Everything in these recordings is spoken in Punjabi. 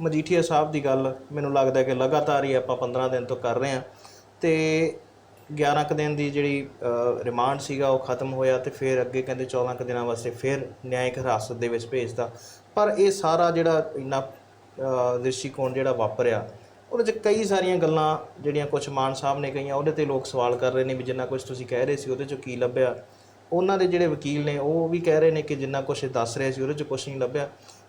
ਮਜੀਠੀਆ ਸਾਹਿਬ ਦੀ ਗੱਲ ਮੈਨੂੰ ਲੱਗਦਾ ਕਿ ਲਗਾਤਾਰ ਹੀ ਆਪਾਂ 15 ਦਿਨ ਤੋਂ ਕਰ ਰਹੇ ਹਾਂ। ਤੇ 11 ਕੁ ਦਿਨ ਦੀ ਜਿਹੜੀ ਰਿਮਾਂਡ ਸੀਗਾ, ਉਹ ਖਤਮ ਹੋਇਆ ਤੇ ਫਿਰ ਅੱਗੇ ਕਹਿੰਦੇ 14 ਕੁ ਦਿਨਾਂ ਵਾਸਤੇ ਫਿਰ ਨਿਆਇਕ ਹਿਰਾਸਤ ਦੇ ਵਿੱਚ ਭੇਜਤਾ ਪਰ ਇਹ ਸਾਰਾ ਜਿਹੜਾ ਇੰਨਾ ਦ੍ਰਿਸ਼ਟੀਕੋਣ ਜਿਹੜਾ ਵਾਪਰਿਆ, ਉਹਦੇ 'ਚ ਕਈ ਸਾਰੀਆਂ ਗੱਲਾਂ ਜਿਹੜੀਆਂ ਕੁਝ ਮਾਨ ਸਾਹਿਬ ਨੇ ਕਹੀਆਂ, ਉਹਦੇ ਤੇ ਲੋਕ ਸਵਾਲ ਕਰ ਰਹੇ ਨੇ ਵੀ ਜਿੰਨਾ ਕੁਝ ਤੁਸੀਂ ਕਹਿ ਰਹੇ ਸੀ ਉਹਦੇ 'ਚੋਂ ਕੀ ਲੱਭਿਆ। ਉਹਨਾਂ ਦੇ ਜਿਹੜੇ ਵਕੀਲ ਨੇ, ਉਹ ਵੀ ਕਹਿ ਰਹੇ ਨੇ ਕਿ ਜਿੰਨਾ ਕੁਝ ਦੱਸ ਰਹੇ ਸੀ ਉਹਦੇ 'ਚ ਕੁਝ ਨਹੀਂ ਲੱਭਿਆ।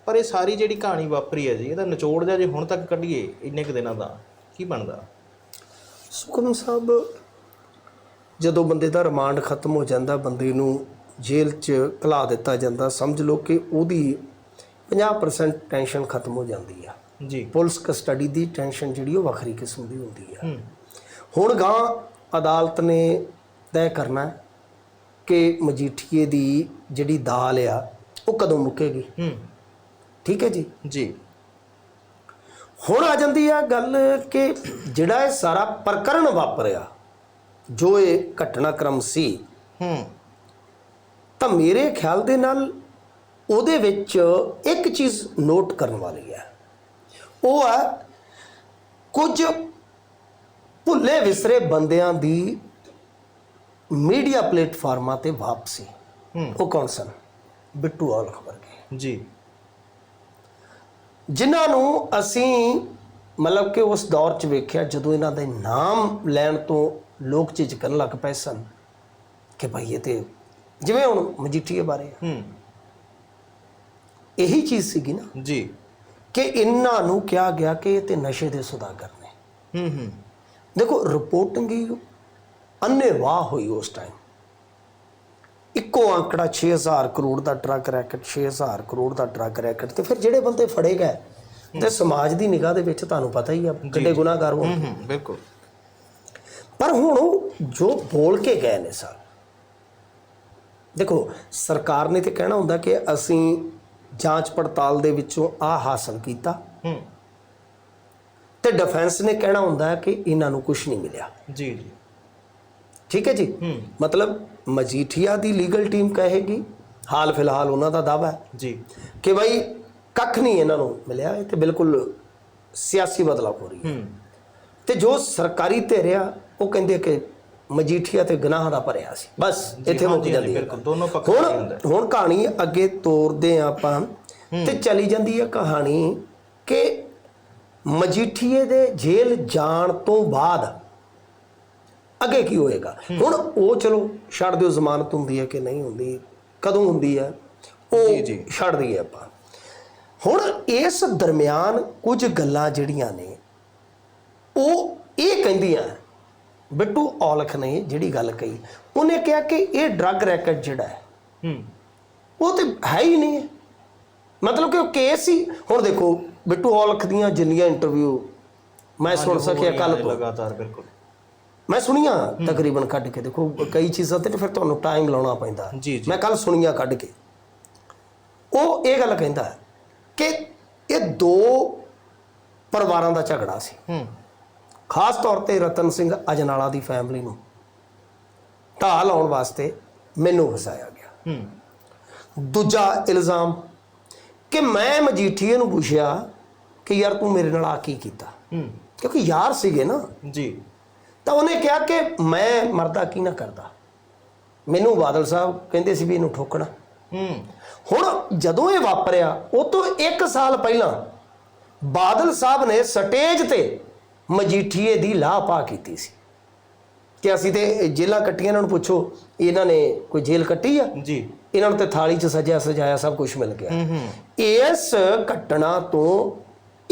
ਪਰ ਇਹ ਸਾਰੀ ਜਿਹੜੀ ਕਹਾਣੀ ਵਾਪਰੀ ਹੈ ਜੀ ਇਹਦਾ ਨਿਚੋੜ ਜਿਹਾ ਜੇ ਹੁਣ ਤੱਕ ਕੱਢੀਏ ਇੰਨੇ ਕੁ ਦਿਨਾਂ ਦਾ ਕੀ ਬਣਦਾ? ਸੁਖਮ ਸਾਹਿਬ ਜਦੋਂ ਬੰਦੇ ਦਾ ਰਿਮਾਂਡ ਖਤਮ ਹੋ ਜਾਂਦਾ ਬੰਦੇ ਨੂੰ ਜੇਲ੍ਹ 'ਚ ਘਲਾ ਦਿੱਤਾ ਜਾਂਦਾ ਸਮਝ ਲਓ ਕਿ ਉਹਦੀ 50% ਟੈਨਸ਼ਨ ਖਤਮ ਹੋ ਜਾਂਦੀ ਆ। ਜੀ। ਪੁਲਿਸ ਕਸਟਡੀ ਦੀ ਟੈਨਸ਼ਨ ਜਿਹੜੀ ਉਹ ਵੱਖਰੀ ਕਿਸਮ ਦੀ ਹੁੰਦੀ ਆ। ਹੁਣ ਗਾਂ ਅਦਾਲਤ ਨੇ ਤੈਅ ਕਰਨਾ ਕਿ ਮਜੀਠੀਏ ਦੀ ਜਿਹੜੀ ਦਾਲ ਆ ਉਹ ਕਦੋਂ ਮੁੱਕੇਗੀ? ਹੂੰ। ਠੀਕ ਹੈ ਜੀ? ਜੀ। ਹੁਣ ਆ ਜਾਂਦੀ ਆ ਗੱਲ ਕਿ ਜਿਹੜਾ ਇਹ ਸਾਰਾ ਪ੍ਰਕਰਨ ਵਾਪਰਿਆ ਜੋ ਇਹ ਘਟਨਾਕ੍ਰਮ ਸੀ ਹੂੰ। ਤਾਂ ਮੇਰੇ ਖਿਆਲ ਦੇ ਨਾਲ ਉਹਦੇ ਵਿੱਚ ਇੱਕ ਚੀਜ਼ ਨੋਟ ਕਰਨ ਵਾਲੀ ਹੈ। ਉਹ ਹੈ ਕੁਝ ਭੁੱਲੇ ਵਿਸਰੇ ਬੰਦਿਆਂ ਦੀ ਮੀਡੀਆ ਪਲੇਟਫਾਰਮਾਂ ਤੇ ਵਾਪਸੀ। ਹੂੰ। ਉਹ ਕੌਣ ਸਨ? ਬਿੱਟੂ ਔਲਖ ਵਰਗੇ ਜੀ। ਜਿਨ੍ਹਾਂ ਨੂੰ ਅਸੀਂ ਮਤਲਬ ਕਿ ਉਸ ਦੌਰ 'ਚ ਵੇਖਿਆ ਜਦੋਂ ਇਹਨਾਂ ਦੇ ਨਾਮ ਲੈਣ ਤੋਂ ਲੋਕ ਝਿਜਕਣ ਲੱਗ ਪਏ ਸਨ ਕਿ ਭਾਈ ਇਹ ਤੇ ਜਿਵੇਂ ਹੁਣ ਮਜੀਠੀਏ ਬਾਰੇ। ਹੂੰ। ਇਹੀ ਚੀਜ਼ ਸੀਗੀ ਨਾ ਜੀ। ਕਿ ਇਹਨਾਂ ਨੂੰ ਕਿਹਾ ਗਿਆ ਕਿ ਇਹ ਤੇ ਨਸ਼ੇ ਦੇ ਸੁਦਾਗਰ ਨੇ। ਹੂੰ ਹੂੰ। ਦੇਖੋ ਰਿਪੋਰਟਿੰਗ ਹੀ ਅੰਨੇਵਾਹ ਹੋਈ ਉਸ ਟਾਈਮ ਇੱਕੋ ਅੰਕੜਾ 6000 ਕਰੋੜ ਦਾ ਡਰੱਗ ਰੈਕਟ 6000 ਕਰੋੜ ਦਾ ਡਰੱਗ ਰੈਕਟ ਤੇ ਫਿਰ ਜਿਹੜੇ ਬੰਦੇ ਫੜੇ ਗਏ ਤੇ ਸਮਾਜ ਦੀ ਨਿਗਾਹ ਦੇ ਵਿੱਚ ਤੁਹਾਨੂੰ ਪਤਾ ਹੀ ਆ ਕਿੰਨੇ ਗੁਨਾਹਗਾਰ ਹੂੰ ਹੂੰ ਬਿਲਕੁਲ। ਪਰ ਹੁਣ ਜੋ ਬੋਲ ਕੇ ਗਏ ਨੇ ਸਰ ਦੇਖੋ ਸਰਕਾਰ ਨੇ ਤੇ ਕਹਿਣਾ ਹੁੰਦਾ ਕਿ ਅਸੀਂ ਜਾਂਚ ਪੜਤਾਲ ਦੇ ਵਿੱਚੋਂ ਆ ਹਾਸਲ ਕੀਤਾ। ਹੂੰ। ਤੇ ਡਿਫੈਂਸ ਨੇ ਕਹਿਣਾ ਹੁੰਦਾ ਕਿ ਇਹਨਾਂ ਨੂੰ ਕੁਝ ਨਹੀਂ ਮਿਲਿਆ। ਜੀ ਜੀ। ਠੀਕ ਹੈ ਜੀ? ਮਤਲਬ ਮਜੀਠੀਆ ਦੀ ਲੀਗਲ ਟੀਮ ਕਹੇਗੀ ਹਾਲ ਫਿਲਹਾਲ ਉਹਨਾਂ ਦਾ ਦਾਵਾ ਹੈ। ਜੀ। ਕਿ ਭਾਈ ਕੱਖ ਨਹੀਂ ਇਹਨਾਂ ਨੂੰ ਮਿਲਿਆ ਇਹ ਤੇ ਬਿਲਕੁਲ ਸਿਆਸੀ ਬਦਲਾਅ ਹੋ ਰਹੀ ਹੈ। ਤੇ ਜੋ ਸਰਕਾਰੀ ਧਿਰ ਆ ਉਹ ਕਹਿੰਦੇ ਕਿ ਮਜੀਠੀਆ ਤੇ ਗੁਨਾਹ ਦਾ ਭਰਿਆ ਸੀ। ਬਸ ਇੱਥੇ ਮੁੱਕ ਜਾਂਦੀ ਹੈ। ਬਿਲਕੁਲ ਦੋਨੋਂ ਪੱਖ ਹੁਣ ਹੁਣ ਕਹਾਣੀ ਅੱਗੇ ਤੋਰਦੇ ਹਾਂ ਆਪਾਂ ਤੇ ਚਲੀ ਜਾਂਦੀ ਹੈ ਕਹਾਣੀ ਕਿ ਮਜੀਠੀਏ ਦੇ ਜੇਲ੍ਹ ਜਾਣ ਤੋਂ ਬਾਅਦ ਅੱਗੇ ਕੀ ਹੋਏਗਾ? ਹੁਣ ਉਹ ਚਲੋ ਛੱਡ ਦਿਓ ਜ਼ਮਾਨਤ ਹੁੰਦੀ ਹੈ ਕਿ ਨਹੀਂ ਹੁੰਦੀ ਕਦੋਂ ਹੁੰਦੀ ਹੈ? ਉਹ। ਛੱਡ ਦਈਏ ਆਪਾਂ। ਹੁਣ ਇਸ ਦਰਮਿਆਨ ਕੁਝ ਗੱਲਾਂ ਜਿਹੜੀਆਂ ਨੇ ਉਹ ਇਹ ਕਹਿੰਦੀਆਂ ਬਿੱਟੂ ਔਲਖ ਨੇ ਜਿਹੜੀ ਗੱਲ ਕਹੀ ਉਹਨੇ ਕਿਹਾ ਕਿ ਇਹ ਡਰੱਗ ਰੈਕਟ ਜਿਹੜਾ ਹੈ ਹੂੰ। ਉਹ ਤੇ ਹੈ ਹੀ ਨਹੀਂ ਮਤਲਬ ਕਿ ਉਹ ਕੇਸ ਹੀ ਹੁਣ ਦੇਖੋ ਬਿੱਟੂ ਔਲਖ ਦੀਆਂ ਜਿੰਨੀਆਂ ਇੰਟਰਵਿਊ ਮੈਂ ਸੁਣ ਸਕਿਆ ਕੱਲ ਤੋਂ। ਲਗਾਤਾਰ ਬਿਲਕੁਲ। ਮੈਂ ਸੁਣੀਆਂ ਤਕਰੀਬਨ ਕੱਢ ਕੇ ਦੇਖੋ ਕਈ ਚੀਜ਼ਾਂ ਤੇ ਫਿਰ ਤੁਹਾਨੂੰ ਟਾਈਮ ਲਾਉਣਾ ਪੈਂਦਾ। ਮੈਂ ਕੱਲ ਸੁਣੀਆਂ ਕੱਢ ਕੇ। ਉਹ ਇਹ ਗੱਲ ਕਹਿੰਦਾ ਕਿ ਇਹ ਦੋ ਪਰਿਵਾਰਾਂ ਦਾ ਝਗੜਾ ਸੀ। ਹੂੰ। ਖਾਸ ਤੌਰ ਤੇ ਰਤਨ ਸਿੰਘ ਅਜਨਾਲਾ ਦੀ ਫੈਮਿਲੀ ਨੂੰ ਢਾਹ ਲਾਉਣ ਵਾਸਤੇ ਮੈਨੂੰ ਫਸਾਇਆ ਗਿਆ। ਹੂੰ। ਦੂਜਾ ਇਲਜ਼ਾਮ ਕਿ ਮੈਂ ਮਜੀਠੀਏ ਨੂੰ ਪੁੱਛਿਆ ਕਿ ਯਾਰ ਤੂੰ ਮੇਰੇ ਨਾਲ ਆ ਕੀ ਕੀਤਾ? ਹੂੰ। ਕਿਉਂਕਿ ਯਾਰ ਸੀਗੇ ਨਾ। ਜੀ। ਤਾਂ ਉਹਨੇ ਕਿਹਾ ਕਿ ਮੈਂ ਮਰਦਾ ਕੀ ਨਾ ਕਰਦਾ। ਮੈਨੂੰ ਬਾਦਲ ਸਾਹਿਬ ਕਹਿੰਦੇ ਸੀ ਵੀ ਇਹਨੂੰ ਠੋਕਣਾ। ਹੂੰ। ਹੁਣ ਜਦੋਂ ਇਹ ਵਾਪਰਿਆ ਉਹ ਤੋਂ 1 ਸਾਲ ਪਹਿਲਾਂ ਬਾਦਲ ਸਾਹਿਬ ਨੇ ਸਟੇਜ ਤੇ ਮਜੀਠੀਏ ਦੀ ਲਾਪਾ ਕੀਤੀ ਸੀ। ਕਿ ਅਸੀਂ ਤੇ ਜੇਲਾਂ ਕੱਟੀਆਂ ਇਹਨਾਂ ਨੂੰ ਪੁੱਛੋ ਇਹਨਾਂ ਨੇ ਕੋਈ ਜੇਲ੍ਹ ਕੱਟੀ ਆ? ਜੀ। ਇਹਨਾਂ ਨੂੰ ਤੇ ਥਾਲੀ 'ਚ ਸਜਿਆ ਸਜਾਇਆ ਸਭ ਕੁਝ ਮਿਲ ਗਿਆ। ਇਸ ਘਟਨਾ ਤੋਂ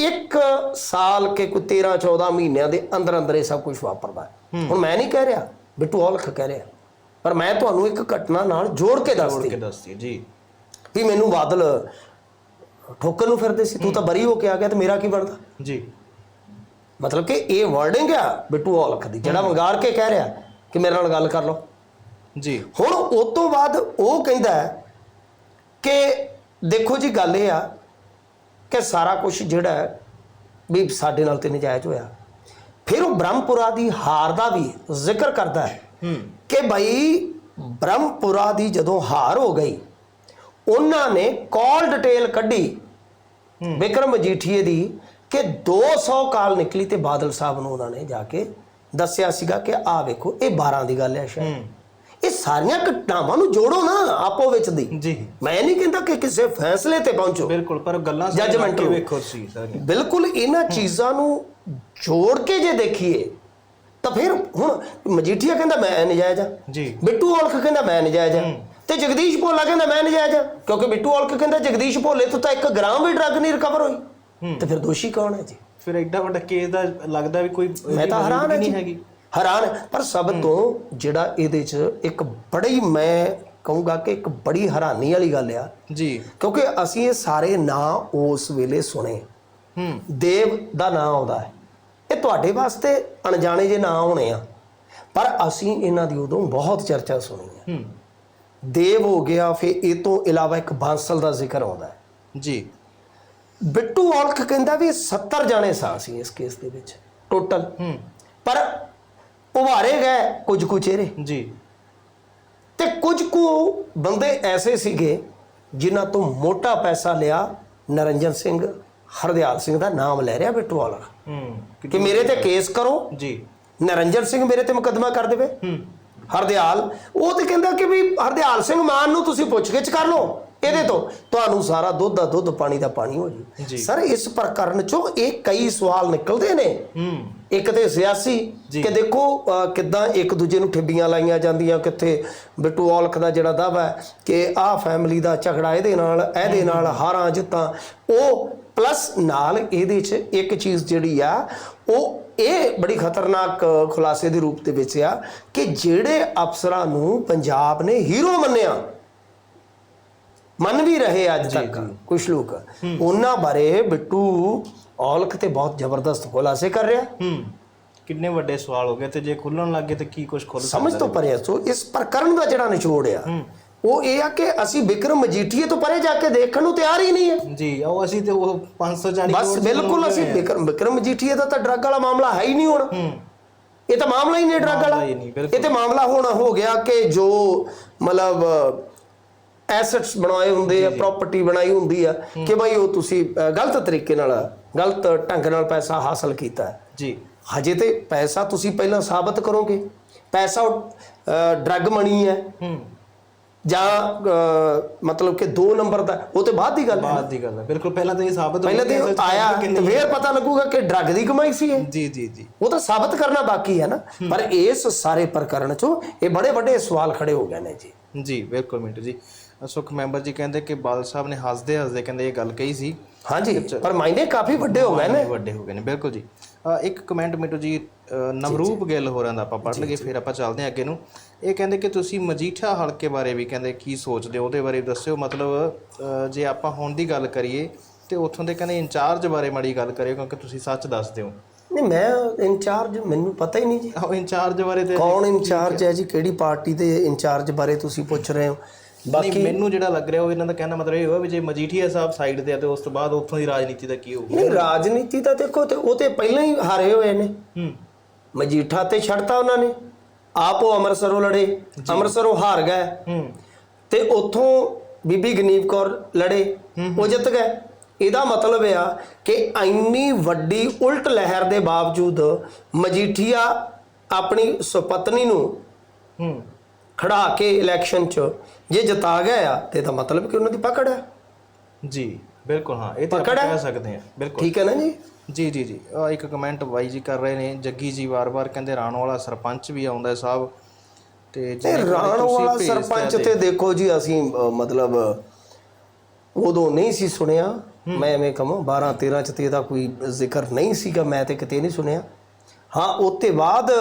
1 ਸਾਲ ਕੇ ਕੋਈ 13 14 ਮਹੀਨਿਆਂ ਦੇ ਅੰਦਰ ਅੰਦਰ ਇਹ ਸਭ ਕੁਝ ਵਾਪਰਦਾ ਹੁਣ ਮੈਂ ਨਹੀਂ ਕਹਿ ਰਿਹਾ ਬਿੱਟੂ ਔਲਖ ਕਹਿ ਰਿਹਾ। ਪਰ ਮੈਂ ਤੁਹਾਨੂੰ ਇੱਕ ਘਟਨਾ ਨਾਲ ਜੋੜ ਕੇ ਦੱਸਦੀ। ਕੇ ਦੱਸਦੀ ਜੀ। ਵੀ ਮੈਨੂੰ ਬਾਦਲ ਠੋਕਰ ਨੂੰ ਫਿਰਦੇ ਸੀ ਤੂੰ ਤਾਂ ਬਰੀ ਹੋ ਕੇ ਆ ਗਿਆ ਤੇ ਮੇਰਾ ਕੀ ਬਣਦਾ? ਜੀ। ਮਤਲਬ ਕਿ ਇਹ ਵਰਡਿੰਗ ਆ ਬਿੱਟੂ ਔਲਖ ਦੀ ਜਿਹੜਾ ਵੰਗਾਰ ਕੇ ਕਹਿ ਰਿਹਾ ਕਿ ਮੇਰੇ ਨਾਲ ਗੱਲ ਕਰ ਲਓ। ਜੀ। ਹੁਣ ਉਸ ਤੋਂ ਬਾਅਦ ਉਹ ਕਹਿੰਦਾ ਕਿ ਦੇਖੋ ਜੀ ਗੱਲ ਇਹ ਆ ਕਿ ਸਾਰਾ ਕੁਝ ਜਿਹੜਾ ਵੀ ਸਾਡੇ ਨਾਲ ਤੇ ਨਜਾਇਜ਼ ਹੋਇਆ। ਫਿਰ ਉਹ ਬ੍ਰਹਮਪੁਰਾ ਦੀ ਹਾਰ ਦਾ ਵੀ ਜ਼ਿਕਰ ਕਰਦਾ ਹੈ ਹੂੰ। ਕਿ ਭਾਈ ਬ੍ਰਹਮਪੁਰਾ ਦੀ ਜਦੋਂ ਹਾਰ ਹੋ ਗਈ ਉਹਨਾਂ ਨੇ ਕਾਲ ਡਿਟੇਲ ਕੱਢੀ ਵਿਕਰਮ ਮਜੀਠੀਏ ਦੀ ਕਿ 200 ਕਾਲ ਨਿਕਲੀ ਤੇ ਬਾਦਲ ਸਾਹਿਬ ਨੂੰ ਉਹਨਾਂ ਨੇ ਜਾ ਕੇ ਦੱਸਿਆ ਸੀਗਾ ਕਿ ਆਹ ਵੇਖੋ ਇਹ 12 ਦੀ ਗੱਲ ਹੈ ਸ਼ਾਇਦ। ਸਾਰੀਆਂ ਘਟਨਾਵਾਂ ਨੂੰ ਜੋੜੋ ਨਾ ਆਪੋ ਵਿੱਚ ਦੀ। ਜੀ। ਮੈਂ ਨਹੀਂ ਕਹਿੰਦਾ ਕਿ ਕਿਸੇ ਫੈਸਲੇ ਤੇ ਪਹੁੰਚੋ। ਬਿਲਕੁਲ ਪਰ ਗੱਲਾਂ ਨੂੰ। ਵੇਖੋ ਸੀ ਸਾਰੀਆਂ। ਬਿਲਕੁਲ ਇਹਨਾਂ ਚੀਜ਼ਾਂ ਨੂੰ ਜੋੜ ਕੇ ਜੇ ਦੇਖੀਏ ਤਾਂ ਫਿਰ ਹੁਣ ਮਜੀਠੀਆ ਕਹਿੰਦਾ ਮੈਂ ਨਜਾਇਜ਼ ਆ। ਜੀ। ਬਿੱਟੂ ਔਲਖ ਕਹਿੰਦਾ ਮੈਂ ਨਜਾਇਜ਼ ਆ। ਤੇ ਜਗਦੀਸ਼ ਭੋਲਾ ਕਹਿੰਦਾ ਮੈਂ ਨਜਾਇਜ਼ ਆ। ਕਿਉਂਕਿ ਬਿੱਟੂ ਔਲਖ ਕਹਿੰਦਾ ਜਗਦੀਸ਼ ਭੋਲੇ ਤੋਂ ਤਾਂ ਇੱਕ ਗ੍ਰਾਮ ਵੀ ਡਰੱਗ ਨਹੀਂ ਰਿਕਵਰ ਹੋਈ। ਤੇ ਫਿਰ ਦੋਸ਼ੀ ਕੌਣ ਹੈ ਜੀ? ਫਿਰ ਐਡਾ ਵੱਡਾ ਕੇਸ ਦਾ ਲੱਗਦਾ ਵੀ ਕੋਈ ਮੈਂ ਤਾਂ ਹੈਰਾਨ ਹਾਂ ਜੀ। ਹੈਰਾਨ। ਪਰ ਸਭ ਤੋਂ ਜਿਹੜਾ ਇਹਦੇ 'ਚ ਇੱਕ ਬੜੀ ਮੈਂ ਕਹੂੰਗਾ ਕਿ ਇੱਕ ਬੜੀ ਹੈਰਾਨੀ ਵਾਲੀ ਗੱਲ ਆ। ਜੀ। ਕਿਉਂਕਿ ਅਸੀਂ ਇਹ ਸਾਰੇ ਨਾਂ ਉਸ ਵੇਲੇ ਸੁਣੇ। ਹੂੰ। ਦੇਵ ਦਾ ਨਾਂ ਆਉਂਦਾ ਹੈ। ਇਹ ਤੁਹਾਡੇ ਵਾਸਤੇ ਅਣਜਾਣੇ ਜੇ ਨਾਂ ਹੋਣੇ ਆ। ਪਰ ਅਸੀਂ ਇਹਨਾਂ ਦੀ ਉਦੋਂ ਬਹੁਤ ਚਰਚਾ ਸੁਣੀ ਹੈ ਹੂੰ। ਦੇਵ ਹੋ ਗਿਆ ਫਿਰ ਇਹ ਤੋਂ ਇਲਾਵਾ ਇੱਕ ਬਾਂਸਲ ਦਾ ਜ਼ਿਕਰ ਆਉਂਦਾ ਹੈ। ਜੀ। ਬਿੱਟੂ ਔਲਖ ਕਹਿੰਦਾ ਵੀ 70 ਜਾਣੇ ਸਾਂ ਸੀ ਇਸ ਕੇਸ ਦੇ ਵਿੱਚ ਟੋਟਲ ਹੂੰ। ਪਰ ਉਭਾਰੇ ਗਏ ਕੁਝ ਕੁ ਚਿਹਰੇ। ਜੀ। ਤੇ ਕੁਝ ਕੁ ਬੰਦੇ ਐਸੇ ਸੀਗੇ ਜਿਨ੍ਹਾਂ ਤੋਂ ਮੋਟਾ ਪੈਸਾ ਲਿਆ ਨਰਿੰਜਨ ਸਿੰਘ ਹਰਦਿਆਲ ਸਿੰਘ ਦਾ ਨਾਮ ਲੈ ਰਿਹਾ ਬਿੱਟੂ ਔਲਖ ਹੂੰ। ਕਿ ਮੇਰੇ ਤੇ ਕੇਸ ਕਰੋ। ਜੀ। ਨਰਿੰਜਨ ਸਿੰਘ ਮੇਰੇ ਤੇ ਮੁਕੱਦਮਾ ਕਰ ਦੇਵੇ। ਹੂੰ। ਹਰਦਿਆਲ ਉਹ ਤੇ ਕਹਿੰਦਾ ਕਿ ਵੀ ਹਰਦਿਆਲ ਸਿੰਘ ਮਾਨ ਨੂੰ ਤੁਸੀਂ ਪੁੱਛਗਿੱਛ ਕਰ ਲਓ ਇਹਦੇ ਤੋਂ। ਤੁਹਾਨੂੰ ਸਾਰਾ ਦੁੱਧ ਦਾ ਦੁੱਧ ਪਾਣੀ ਦਾ ਪਾਣੀ ਹੋ ਜੀ। ਸਰ ਇਸ ਪ੍ਰਕਰਨ ਚੋਂ ਇਹ ਕਈ ਸਵਾਲ ਨਿਕਲਦੇ ਨੇ। ਇੱਕ ਤੇ ਸਿਆਸੀ। ਕਿ ਦੇਖੋ ਕਿੱਦਾਂ ਇੱਕ ਦੂਜੇ ਨੂੰ ਠਿੱਬੀਆਂ ਲਾਈਆਂ ਜਾਂਦੀਆਂ ਕਿੱਥੇ ਬਿੱਟੂ ਔਲਖ ਦਾ ਜਿਹੜਾ ਦਾਵਾ ਹੈ ਕਿ ਆਹ ਫੈਮਿਲੀ ਦਾ ਝਗੜਾ ਇਹਦੇ ਨਾਲ ਇਹਦੇ ਨਾਲ ਹਾਰਾਂ ਜਿੱਤਾਂ। ਉਹ ਪਲੱਸ ਨਾਲ ਇਹਦੇ 'ਚ ਇੱਕ ਚੀਜ਼ ਜਿਹੜੀ ਆ ਉਹ ਇਹ ਬੜੀ ਖਤਰਨਾਕ ਖੁਲਾਸੇ ਦੇ ਰੂਪ ਦੇ ਵਿੱਚ ਆ ਕਿ ਜਿਹੜੇ ਅਫਸਰਾਂ ਨੂੰ ਪੰਜਾਬ ਨੇ ਹੀਰੋ ਮੰਨਿਆ ਮੰਨ ਵੀ ਰਹੇ ਅੱਜ ਤੱਕ ਕੁਝ ਲੋਕ। ਉਹਨਾਂ ਬਾਰੇ ਬਿੱਟੂ ਔਲਖ ਤੇ ਬਹੁਤ ਜ਼ਬਰਦਸਤ ਖੁਲਾਸੇ ਕਰ ਰਿਹਾ। ਹੂੰ। ਕਿੰਨੇ ਵੱਡੇ ਸਵਾਲ ਹੋ ਗਏ ਤੇ ਜੇ ਖੁੱਲਣ ਲੱਗੇ ਤੇ ਕੀ ਕੁਝ ਖੁੱਲ ਸਮਝ ਤੋਂ ਪਰੇ। ਸੋ ਇਸ ਪ੍ਰਕਰਨ ਦਾ ਜਿਹੜਾ ਨਿਚੋੜ ਆ ਉਹ ਇਹ ਆ ਕਿ ਅਸੀਂ ਵਿਕਰਮ ਮਜੀਠੀਏ ਤੋਂ ਪਰੇ ਜਾ ਕੇ ਦੇਖਣ ਨੂੰ ਤਿਆਰ ਹੀ ਨਹੀਂ ਹੈ। ਜੀ ਉਹ ਅਸੀਂ ਤੇ ਉਹ 540 ਬਸ ਕਰੋੜ ਬਿਲਕੁਲ ਅਸੀਂ ਵਿਕਰਮ ਵਿਕਰਮ ਮਜੀਠੀਏ ਦਾ ਤਾਂ ਡਰੱਗ ਵਾਲਾ ਮਾਮਲਾ ਹੈ ਹੀ ਨਹੀਂ ਹੁਣ। ਹੂੰ। ਇਹ ਤਾਂ ਮਾਮਲਾ ਹੀ ਨਹੀਂ ਡਰੱਗ ਵਾਲਾ। ਇਹ ਤੇ ਮਾਮਲਾ ਹੁਣ ਹੋ ਗਿਆ ਕਿ ਜੋ ਮਤਲਬ ਐਸੈਟਸ ਬਣਾਏ ਹੁੰਦੇ ਆ ਪ੍ਰਾਪਰਟੀ ਬਣਾਈ ਹੁੰਦੀ ਆ ਕਿ ਭਾਈ ਉਹ ਤੁਸੀਂ ਗਲਤ ਤਰੀਕੇ ਨਾਲ ਗਲਤ ਢੰਗ ਨਾਲ ਪੈਸਾ ਹਾਸਲ ਕੀਤਾ ਜੀ। ਹਜੇ ਤੇ ਪੈਸਾ ਤੁਸੀਂ ਪਹਿਲਾਂ ਸਾਬਤ ਕਰੋਗੇ। ਪੈਸਾ ਡਰੱਗ ਮਣੀ ਹੈ। ਹੂੰ। ਜਾਂ ਮਤਲਬ ਕਿ 2 ਨੰਬਰ ਦਾ ਉਹ ਤੇ ਬਾਅਦ ਦੀ ਗੱਲ ਹੈ ਬਾਤ ਦੀ ਗੱਲ ਹੈ ਬਿਲਕੁਲ ਪਹਿਲਾਂ ਤਾਂ ਇਹ ਸਾਬਤ ਹੋ ਪਹਿਲਾਂ ਤੇ ਆਇਆ ਤੇ ਫੇਰ ਪਤਾ ਲੱਗੂਗਾ ਕਿ ਡਰੱਗ ਦੀ ਕਮਾਈ ਸੀ ਇਹ। ਜੀ ਜੀ ਜੀ। ਉਹ ਤਾਂ ਸਾਬਤ ਕਰਨਾ ਬਾਕੀ ਹੈ ਨਾ। ਪਰ ਇਸ ਸਾਰੇ ਪ੍ਰਕਰਨ ਚੋਂ ਇਹ ਬੜੇ ਵੱਡੇ ਸਵਾਲ ਖੜੇ ਹੋ ਗਏ ਨੇ ਜੀ। ਜੀ ਬਿਲਕੁਲ ਮਿੰਟੂ ਜੀ। ਸੁਖ ਮੈਂਬਰ ਜੀ ਕਹਿੰਦੇ ਕਿ ਬਾਦਲ ਸਾਹਿਬ ਨੇ ਹੱਸਦੇ ਹੱਸਦੇ ਕਹਿੰਦੇ ਇਹ ਗੱਲ ਕਹੀ ਸੀ ਹਾਂਜੀ ਪਰ ਮਾਇਨੇ ਕਾਫੀ ਵੱਡੇ ਹੋ ਗਏ ਨੇ। ਵੱਡੇ ਹੋ ਗਏ ਨੇ ਬਿਲਕੁਲ ਜੀ। ਇੱਕ ਕਮੈਂਟ ਮਿੰਟੂ ਜੀ ਨਵਰੂਪ ਗਿੱਲ ਹੋਰਾਂ ਦਾ ਆਪਾਂ ਪੜ੍ਹ ਲਈਏ ਫਿਰ ਆਪਾਂ ਚੱਲਦੇ ਹਾਂ ਅੱਗੇ ਨੂੰ। ਇਹ ਕਹਿੰਦੇ ਕਿ ਤੁਸੀਂ ਮਜੀਠਾ ਹਲਕੇ ਬਾਰੇ ਵੀ ਕਹਿੰਦੇ ਕੀ ਸੋਚਦੇ ਹੋ ਉਹਦੇ ਬਾਰੇ ਦੱਸਿਓ। ਮਤਲਬ ਜੇ ਆਪਾਂ ਹੁਣ ਦੀ ਗੱਲ ਕਰੀਏ ਤੇ ਉੱਥੋਂ ਦੇ ਕਹਿੰਦੇ ਇੰਚਾਰਜ ਬਾਰੇ ਮਾੜੀ ਗੱਲ ਕਰਿਓ ਕਿਉਂਕਿ ਤੁਸੀਂ ਸੱਚ ਦੱਸਦੇ ਹੋ। ਨਹੀਂ ਮੈਂ ਇੰਚਾਰਜ ਮੈਨੂੰ ਪਤਾ ਹੀ ਨਹੀਂ ਜੀ। ਉਹ ਇੰਚਾਰਜ ਬਾਰੇ ਤੇ ਕੌਣ ਇੰਚਾਰਜ ਹੈ ਜੀ? ਕਿਹੜੀ ਪਾਰਟੀ ਦੇ ਇੰਚਾਰਜ ਬਾਰੇ ਤੁਸੀਂ ਪੁੱਛ ਰਹੇ ਹੋ? ਬਾਕੀ ਮੈਨੂੰ ਜਿਹੜਾ ਲੱਗ ਰਿਹਾ ਉਹ ਇਹਨਾਂ ਦਾ ਕਹਿਣਾ ਮਤਲਬ ਇਹ ਹੋਇਆ ਵੀ ਜੇ ਮਜੀਠੀਆ ਸਾਹਿਬ ਸਾਈਡ ਤੇ ਆ ਤੇ ਉਸ ਤੋਂ ਬਾਅਦ ਉੱਥੋਂ ਦੀ ਰਾਜਨੀਤੀ ਦਾ ਕੀ ਹੋਊਗਾ? ਨਹੀਂ ਰਾਜਨੀਤੀ ਤਾਂ ਦੇਖੋ ਤੇ ਉਹ ਤੇ ਪਹਿਲਾਂ ਹੀ ਹਾਰੇ ਹੋਏ ਨੇ। ਹੂੰ। ਮਜੀਠਾ ਤੇ ਛੱਡਤਾ ਉਹਨਾਂ ਨੇ। ਆਪ ਉਹ ਅੰਮ੍ਰਿਤਸਰੋਂ ਲੜੇ ਅੰਮ੍ਰਿਤਸਰੋਂ ਹਾਰ ਗਏ। ਹੂੰ। ਤੇ ਉੱਥੋਂ ਬੀਬੀ ਗਨੀਵ ਕੌਰ ਲੜੇ ਉਹ ਜਿੱਤ ਗਏ। ਇਹਦਾ ਮਤਲਬ ਆ ਕਿ ਇੰਨੀ ਵੱਡੀ ਉਲਟ ਲਹਿਰ ਦੇ ਬਾਵਜੂਦ ਮਜੀਠੀਆ ਆਪਣੀ ਸੁਪਤਨੀ ਨੂੰ ਹੂੰ। ਖੜਾ ਕੇ ਇਲੈਕਸ਼ਨ 'ਚ ਜੇ ਜਿਤਾ ਗਿਆ ਆ ਤੇ ਇਹਦਾ ਮਤਲਬ ਕਿ ਉਹਨਾਂ ਦੀ ਪਕੜ ਹੈ ਜੀ ਬਿਲਕੁਲ ਹਾਂ ਇਹ ਤਾਂ ਆਪਾਂ ਪਕੜ ਹੈ? ਕਹਿ ਸਕਦੇ ਹਾਂ ਬਿਲਕੁਲ। ਠੀਕ ਹੈ ਨਾ ਜੀ? ਜੀ ਜੀ ਜੀ ਆਹ ਇੱਕ ਕਮੈਂਟ ਬਾਈ ਜੀ ਕਰ ਰਹੇ ਨੇ ਜੱਗੀ ਜੀ ਵਾਰ-ਵਾਰ ਕਹਿੰਦੇ ਰਾਣੋ ਵਾਲਾ ਸਰਪੰਚ ਵੀ ਆਉਂਦਾ ਹੈ ਸਾਹਿਬ। ਤੇ ਤੇ ਰਾਣ ਤੁਸੀਂ ਵਾਲਾ ਸਰਪੰਚ ਤੇ ਦੇਖੋ ਜੀ ਅਸੀਂ ਅ, ਮਤਲਬ ਉਦੋਂ ਨਹੀਂ ਸੀ ਸੁਣਿਆ। ਮੈਂ ਐਵੇਂ ਕਹਾਂ 12 13 ਚ ਤੇ ਇਹਦਾ ਕੋਈ ਜ਼ਿਕਰ ਨਹੀਂ ਸੀਗਾ ਮੈਂ ਤੇ ਕਿਤੇ ਨਹੀਂ ਸੁਣਿਆ। ਹਾਂ ਉੱਤੇ ਬਾਅਦ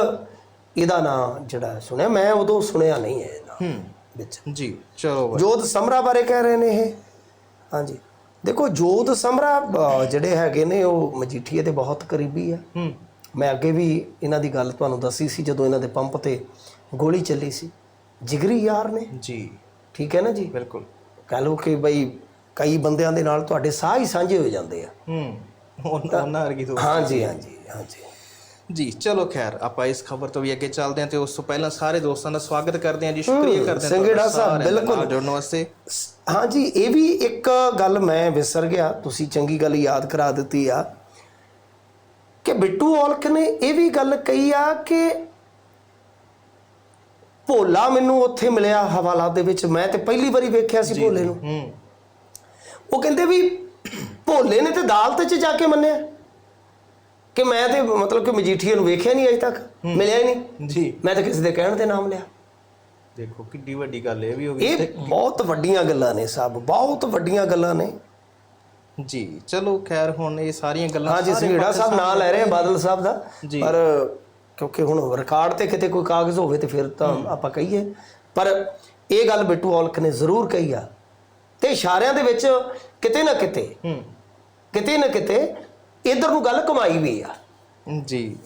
ਇਹਦਾ ਨਾਂ ਜਿਹੜਾ ਸੁਣਿਆ ਮੈਂ ਉਦੋਂ ਸੁਣਿਆ ਨਹੀਂ ਹੈ ਇਹਦਾ ਹੂੰ। ਵਿੱਚ। ਜੀ ਚਲੋ ਬਾਈ ਜੋਤ ਸਮਰਾ ਬਾਰੇ ਕਹਿ ਰਹੇ ਨੇ ਇਹ? ਹਾਂਜੀ। ਦੇਖੋ ਜੋਤ ਸਮਰਾ ਜਿਹੜੇ ਹੈਗੇ ਨੇ ਉਹ ਮਜੀਠੀਏ ਦੇ ਬਹੁਤ ਕਰੀਬੀ ਆ। ਹੂੰ। ਮੈਂ ਅੱਗੇ ਵੀ ਇਹਨਾਂ ਦੀ ਗੱਲ ਤੁਹਾਨੂੰ ਦੱਸੀ ਸੀ ਜਦੋਂ ਇਹਨਾਂ ਦੇ ਪੰਪ ਤੇ ਗੋਲੀ ਚੱਲੀ ਸੀ। ਜਿਗਰੀ ਯਾਰ ਨੇ। ਜੀ। ਠੀਕ ਹੈ ਨਾ ਜੀ? ਬਿਲਕੁਲ। ਕਹ ਲਓ ਕਿ ਬਈ ਕਈ ਬੰਦਿਆਂ ਦੇ ਨਾਲ ਤੁਹਾਡੇ ਸਾਹ ਹੀ ਸਾਂਝੇ ਹੋ ਜਾਂਦੇ ਆ। ਹੂੰ। ਉਹਨਾਂ ਵਰਗੀ ਤੋਂ ਹਾਂਜੀ ਹਾਂਜੀ ਹਾਂਜੀ। ਜੀ ਚਲੋ ਖੈਰ ਆਪਾਂ ਇਸ ਖਬਰ ਤੋਂ ਵੀ ਅੱਗੇ ਚੱਲਦੇ ਹਾਂ ਤੇ ਉਸ ਤੋਂ ਪਹਿਲਾਂ ਸਾਰੇ ਦੋਸਤਾਂ ਦਾ ਸਵਾਗਤ ਕਰਦੇ ਹਾਂ ਜੀ ਸ਼ੁਕਰੀਆ ਕਰਦੇ ਹਾਂ ਸੰਘੇੜਾ ਤੁਹਾਡਾ ਸਾਹਿਬ, ਬਿਲਕੁਲ। ਜੁੜਨ ਵਾਸਤੇ। ਹਾਂਜੀ ਇਹ ਵੀ ਇੱਕ ਗੱਲ ਮੈਂ ਵਿਸਰ ਗਿਆ ਤੁਸੀਂ ਚੰਗੀ ਗੱਲ ਯਾਦ ਕਰਾ ਦਿੱਤੀ ਆ। ਕਿ ਬਿੱਟੂ ਔਲਖ ਨੇ ਇਹ ਵੀ ਗੱਲ ਕਹੀ ਆ ਕਿ ਭੋਲਾ ਮੈਨੂੰ ਉੱਥੇ ਮਿਲਿਆ ਹਵਾਲਾਤ ਦੇ ਵਿੱਚ ਮੈਂ ਤੇ ਪਹਿਲੀ ਵਾਰੀ ਵੇਖਿਆ ਸੀ ਭੋਲੇ ਨੂੰ। ਹੂੰ। ਉਹ ਕਹਿੰਦੇ ਵੀ ਭੋਲੇ ਨੇ ਤੇ ਅਦਾਲਤ 'ਚ ਜਾ ਕੇ ਮੰਨਿਆ। ਕਿ ਮੈਂ ਤੇ ਮਤਲਬ ਕਿ ਮਜੀਠੀਏ ਨੂੰ ਵੇਖਿਆ ਨਹੀਂ ਅਜੇ ਤੱਕ? ਮਿਲਿਆ ਹੀ ਨਹੀਂ? ਜੀ। ਮੈਂ ਤਾਂ ਕਿਸੇ ਦੇ ਕਹਿਣ ਤੇ ਨਾਮ ਲਿਆ। ਦੇਖੋ ਕਿੱਡੀ ਵੱਡੀ ਗੱਲ ਇਹ ਵੀ ਹੋ ਗਈ ਇਹ ਬਹੁਤ ਵੱਡੀਆਂ ਗੱਲਾਂ ਨੇ ਸਭ ਬਹੁਤ ਵੱਡੀਆਂ ਗੱਲਾਂ ਨੇ। ਜੀ ਚਲੋ ਖੈਰ ਹੁਣ ਇਹ ਸਾਰੀਆਂ ਗੱਲਾਂ ਹਾਂ ਜੀ ਸੰਘੇੜਾ ਸਾਹਿਬ ਨਾਂ ਲੈ ਰਹੇ ਬਾਦਲ ਸਾਹਿਬ ਦਾ। ਪਰ ਕਿਉਂਕਿ ਹੁਣ ਰਿਕਾਰਡ ਤੇ ਕਿਤੇ ਕੋਈ ਕਾਗਜ਼ ਹੋਵੇ ਤੇ ਫਿਰ ਤਾਂ ਆਪਾਂ ਕਹੀਏ। ਪਰ ਇਹ ਗੱਲ ਬਿੱਟੂ ਔਲਖ ਨੇ ਜ਼ਰੂਰ ਕਹੀ ਆ। ਤੇ ਇਸ਼ਾਰਿਆਂ ਦੇ ਵਿੱਚ ਕਿਤੇ ਨਾ ਕਿਤੇ ਹੂੰ। ਕਿਤੇ ਨਾ ਕਿਤੇ ਇਧਰ ਨੂੰ ਗੱਲ ਕਮਾਈ ਵੀ ਆ। ਜੀ।